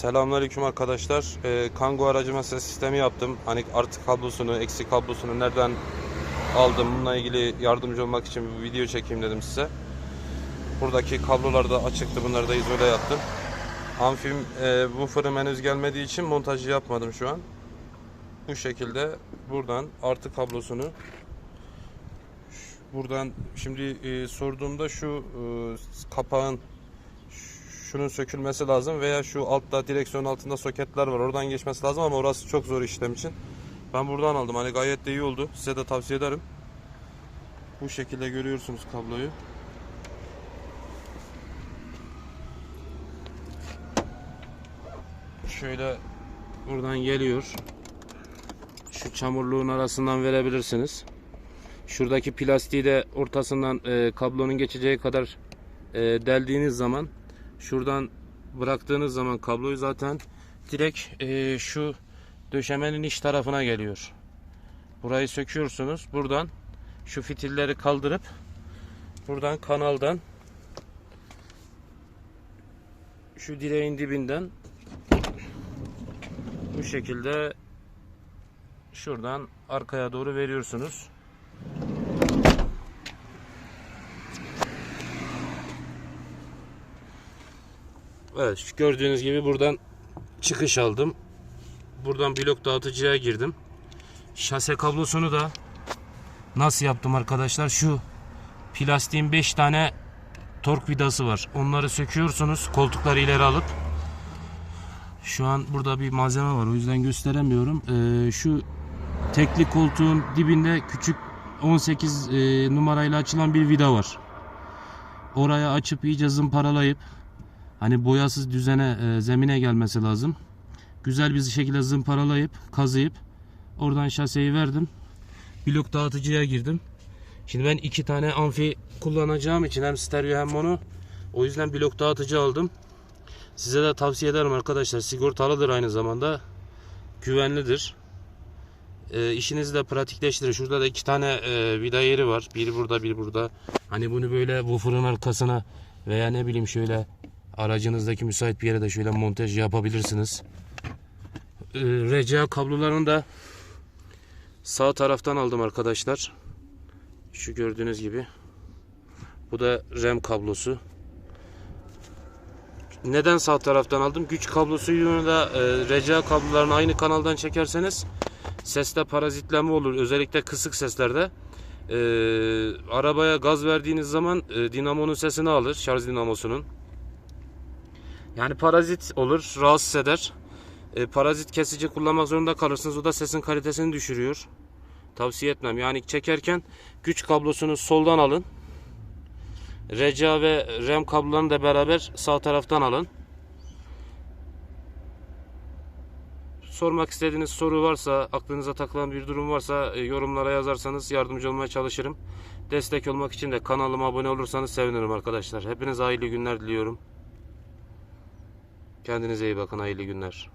Selamünaleyküm arkadaşlar. Ee, Kango aracıma ses sistemi yaptım. Hani artı kablosunu, eksik kablosunu nereden aldım bununla ilgili yardımcı olmak için bir video çekeyim dedim size. Buradaki kablolar da açıktı. Bunları da izole yaptım. Amfim e, fırın henüz gelmediği için montajı yapmadım şu an. Bu şekilde buradan artı kablosunu buradan şimdi e, sorduğumda şu e, kapağın şunun sökülmesi lazım veya şu altta direksiyon altında soketler var oradan geçmesi lazım ama orası çok zor işlem için. Ben buradan aldım hani gayet de iyi oldu size de tavsiye ederim. Bu şekilde görüyorsunuz kabloyu. Şöyle buradan geliyor. Şu çamurluğun arasından verebilirsiniz. Şuradaki plastiği de ortasından e, kablonun geçeceği kadar e, deldiğiniz zaman şuradan bıraktığınız zaman kabloyu zaten direkt e, şu döşemenin iç tarafına geliyor. Burayı söküyorsunuz. Buradan şu fitilleri kaldırıp buradan kanaldan şu direğin dibinden bu şekilde şuradan arkaya doğru veriyorsunuz. Evet gördüğünüz gibi buradan çıkış aldım. Buradan blok dağıtıcıya girdim. Şase kablosunu da nasıl yaptım arkadaşlar? Şu plastiğin 5 tane tork vidası var. Onları söküyorsunuz koltukları ileri alıp. Şu an burada bir malzeme var o yüzden gösteremiyorum. Ee, şu tekli koltuğun dibinde küçük 18 e, numarayla açılan bir vida var. Oraya açıp iyice zımparalayıp Hani boyasız düzene, e, zemine gelmesi lazım. Güzel bir şekilde zımparalayıp, kazıyıp oradan şaseyi verdim. Blok dağıtıcıya girdim. Şimdi ben iki tane amfi kullanacağım için hem stereo hem mono. O yüzden blok dağıtıcı aldım. Size de tavsiye ederim arkadaşlar. Sigortalıdır aynı zamanda. Güvenlidir. E, işinizi de pratikleştirir. Şurada da iki tane e, vida yeri var. Biri burada, biri burada. Hani bunu böyle bu fırın arkasına veya ne bileyim şöyle aracınızdaki müsait bir yere de şöyle montaj yapabilirsiniz. Ee, RCA kablolarını da sağ taraftan aldım arkadaşlar. Şu gördüğünüz gibi. Bu da RAM kablosu. Neden sağ taraftan aldım? Güç kablosuyla da e, RCA kablolarını aynı kanaldan çekerseniz seste parazitleme olur. Özellikle kısık seslerde. E, arabaya gaz verdiğiniz zaman e, dinamonun sesini alır. Şarj dinamosunun. Yani parazit olur, rahatsız eder. E, parazit kesici kullanmak zorunda kalırsınız. O da sesin kalitesini düşürüyor. Tavsiye etmem. Yani çekerken güç kablosunu soldan alın. RCA ve RAM kablolarını da beraber sağ taraftan alın. Sormak istediğiniz soru varsa, aklınıza takılan bir durum varsa e, yorumlara yazarsanız yardımcı olmaya çalışırım. Destek olmak için de kanalıma abone olursanız sevinirim arkadaşlar. Hepinize hayırlı günler diliyorum. Kendinize iyi bakın. Hayırlı günler.